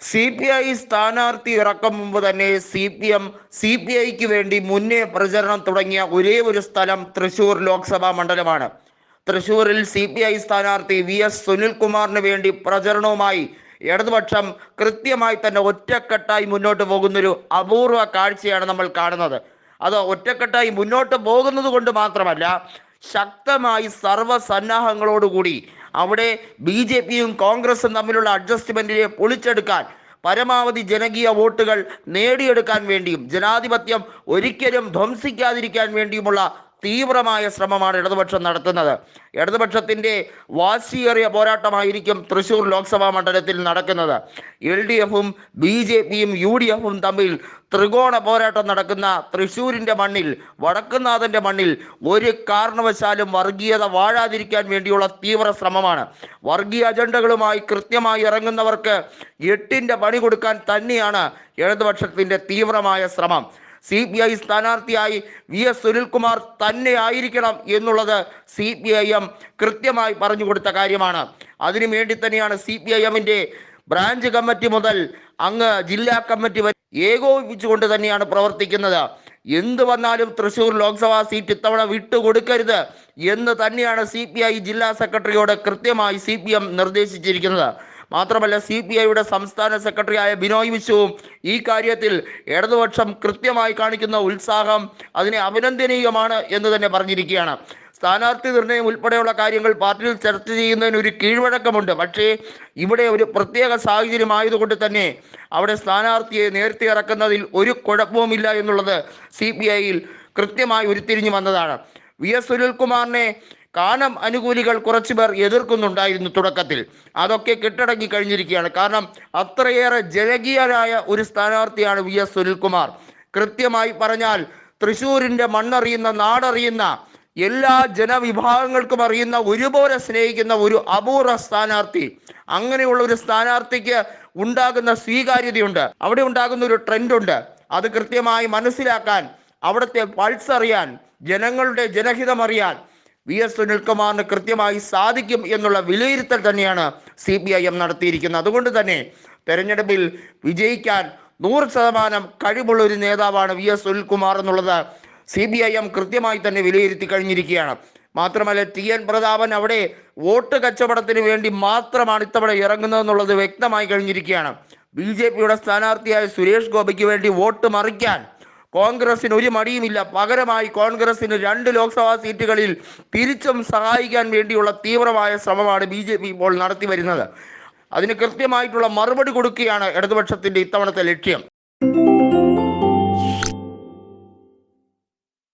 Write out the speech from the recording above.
C P I സ്ഥാനാർത്ഥി ഇറക്കം മുമ്പ് തന്നെ C P M C P ഐക്ക് വേണ്ടി മുന്നേ പ്രചരണം തുടങ്ങിയ ഒരേ ഒരു സ്ഥലം തൃശൂർ ലോക്സഭാ മണ്ഡലമാണ്. തൃശൂരിൽ സി പി ഐ സ്ഥാനാർത്ഥി വി എസ് സുനിൽകുമാറിന് വേണ്ടി പ്രചരണവുമായി ഇടതുപക്ഷം കൃത്യമായി തന്നെ ഒറ്റക്കെട്ടായി മുന്നോട്ട് പോകുന്നൊരു അപൂർവ കാഴ്ചയാണ് നമ്മൾ കാണുന്നത്. അത് ഒറ്റക്കെട്ടായി മുന്നോട്ട് പോകുന്നത് കൊണ്ട് മാത്രമല്ല ശക്തമായി സർവസന്നാഹങ്ങളോടുകൂടി അവിടെ ബി ജെ പിയും കോൺഗ്രസും തമ്മിലുള്ള അഡ്ജസ്റ്റ്മെന്റിനെ പൊളിച്ചെടുക്കാൻ പരമാവധി ജനകീയ വോട്ടുകൾ നേടിയെടുക്കാൻ വേണ്ടിയും ജനാധിപത്യം ഒരിക്കലും ധ്വംസിക്കാതിരിക്കാൻ വേണ്ടിയുമുള്ള തീവ്രമായ ശ്രമമാണ് ഇടതുപക്ഷം നടത്തുന്നത്. ഇടതുപക്ഷത്തിന്റെ വാശിയേറിയ പോരാട്ടമായിരിക്കും തൃശൂർ ലോക്സഭാ മണ്ഡലത്തിൽ നടക്കുന്നത്. എൽ ഡി എഫും ബി ജെ പിയും യു ഡി എഫും തമ്മിൽ ത്രികോണ പോരാട്ടം നടക്കുന്ന തൃശൂരിന്റെ മണ്ണിൽ വടക്കുന്നാഥന്റെ മണ്ണിൽ ഒരു കാരണവശാലും വർഗീയത വാഴാതിരിക്കാൻ വേണ്ടിയുള്ള തീവ്ര ശ്രമമാണ്. വർഗീയ അജണ്ടകളുമായി കൃത്യമായി ഇറങ്ങുന്നവർക്ക് എട്ടിന്റെ പണി കൊടുക്കാൻ തന്നെയാണ് ഇടതുപക്ഷത്തിന്റെ തീവ്രമായ ശ്രമം. സി ബി ഐ സ്ഥാനാർത്ഥിയായി വി എസ് സുനിൽകുമാർ തന്നെ ആയിരിക്കണം എന്നുള്ളത് സി പി ഐ എം കൃത്യമായി പറഞ്ഞു കൊടുത്ത കാര്യമാണ്. അതിനു വേണ്ടി തന്നെയാണ് സി പി ഐ എമ്മിന്റെ ബ്രാഞ്ച് കമ്മിറ്റി മുതൽ അങ്ങ് ജില്ലാ കമ്മിറ്റി വരെ ഏകോപിപ്പിച്ചുകൊണ്ട് തന്നെയാണ് പ്രവർത്തിക്കുന്നത്. എന്ത് വന്നാലും തൃശൂർ ലോക്സഭാ സീറ്റ് ഇത്തവണ വിട്ടുകൊടുക്കരുത് എന്ന് തന്നെയാണ് സി ജില്ലാ സെക്രട്ടറിയോട് കൃത്യമായി സി നിർദ്ദേശിച്ചിരിക്കുന്നത്. മാത്രമല്ല സി പി ഐയുടെ സംസ്ഥാന സെക്രട്ടറിയായ ബിനോയ് വിശുവും ഈ കാര്യത്തിൽ ഇടതുപക്ഷം കൃത്യമായി കാണിക്കുന്ന ഉത്സാഹം അതിനെ അഭിനന്ദനീയമാണ് എന്ന് തന്നെ പറഞ്ഞിരിക്കുകയാണ്. സ്ഥാനാർത്ഥി നിർണയം ഉൾപ്പെടെയുള്ള കാര്യങ്ങൾ പാർട്ടിയിൽ ചർച്ച ചെയ്യുന്നതിന് ഒരു കീഴ്വഴക്കമുണ്ട്. പക്ഷേ ഇവിടെ ഒരു പ്രത്യേക സാഹചര്യം ആയതുകൊണ്ട് തന്നെ അവിടെ സ്ഥാനാർത്ഥിയെ നേരത്തെ ഇറക്കുന്നതിൽ ഒരു കുഴപ്പവുമില്ല എന്നുള്ളത് സി പി ഐയിൽ കൃത്യമായി ഉരുത്തിരിഞ്ഞു വന്നതാണ്. വി എസ് സുനിൽകുമാറിനെ കാനം അനുകൂലികൾ കുറച്ചുപേർ എതിർക്കുന്നുണ്ടായിരുന്നു തുടക്കത്തിൽ. അതൊക്കെ കെട്ടടങ്ങി കഴിഞ്ഞിരിക്കുകയാണ്. കാരണം അത്രയേറെ ജനകീയനായ ഒരു സ്ഥാനാർത്ഥിയാണ് വി എസ് സുനിൽകുമാർ. കൃത്യമായി പറഞ്ഞാൽ തൃശ്ശൂരിന്റെ മണ്ണറിയുന്ന നാടറിയുന്ന എല്ലാ ജനവിഭാഗങ്ങൾക്കും അറിയുന്ന ഒരുപോലെ സ്നേഹിക്കുന്ന ഒരു അപൂർവ സ്ഥാനാർത്ഥി. അങ്ങനെയുള്ള ഒരു സ്ഥാനാർത്ഥിക്ക് ഉണ്ടാകുന്ന സ്വീകാര്യതയുണ്ട്. അവിടെ ഉണ്ടാകുന്ന ഒരു ട്രെൻഡുണ്ട്. അത് കൃത്യമായി മനസ്സിലാക്കാൻ അവിടുത്തെ പൾസ് അറിയാൻ ജനങ്ങളുടെ ജനഹിതം അറിയാൻ വി എസ് സുനിൽകുമാറിന് കൃത്യമായി സാധിക്കും എന്നുള്ള വിലയിരുത്തൽ തന്നെയാണ് സി പി ഐ എം നടത്തിയിരിക്കുന്നത്. അതുകൊണ്ട് തന്നെ തെരഞ്ഞെടുപ്പിൽ വിജയിക്കാൻ നൂറ് ശതമാനം കഴിവുള്ള ഒരു നേതാവാണ് വി എസ് സുനിൽകുമാർ എന്നുള്ളത് സി ബി ഐ എം കൃത്യമായി തന്നെ വിലയിരുത്തി കഴിഞ്ഞിരിക്കുകയാണ്. മാത്രമല്ല ടി എൻ പ്രതാപൻ അവിടെ വോട്ട് കച്ചവടത്തിന് വേണ്ടി മാത്രമാണ് ഇത്തവണ ഇറങ്ങുന്നതെന്നുള്ളത് വ്യക്തമായി കഴിഞ്ഞിരിക്കുകയാണ്. ബി ജെ പിയുടെ സ്ഥാനാർത്ഥിയായ സുരേഷ് ഗോപിക്ക് വേണ്ടി വോട്ട് മറിക്കാൻ കോൺഗ്രസിന് ഒരു മടിയുമില്ല. പകരമായി കോൺഗ്രസിന് രണ്ട് ലോക്സഭാ സീറ്റുകളിൽ തിരിച്ചും സഹായിക്കാൻ വേണ്ടിയുള്ള തീവ്രമായ ശ്രമമാണ് ബി ജെ പി ഇപ്പോൾ നടത്തി വരുന്നത്. അതിന് കൃത്യമായിട്ടുള്ള മറുപടി കൊടുക്കുകയാണ് ഇടതുപക്ഷത്തിന്റെ ഇത്തവണത്തെ ലക്ഷ്യം.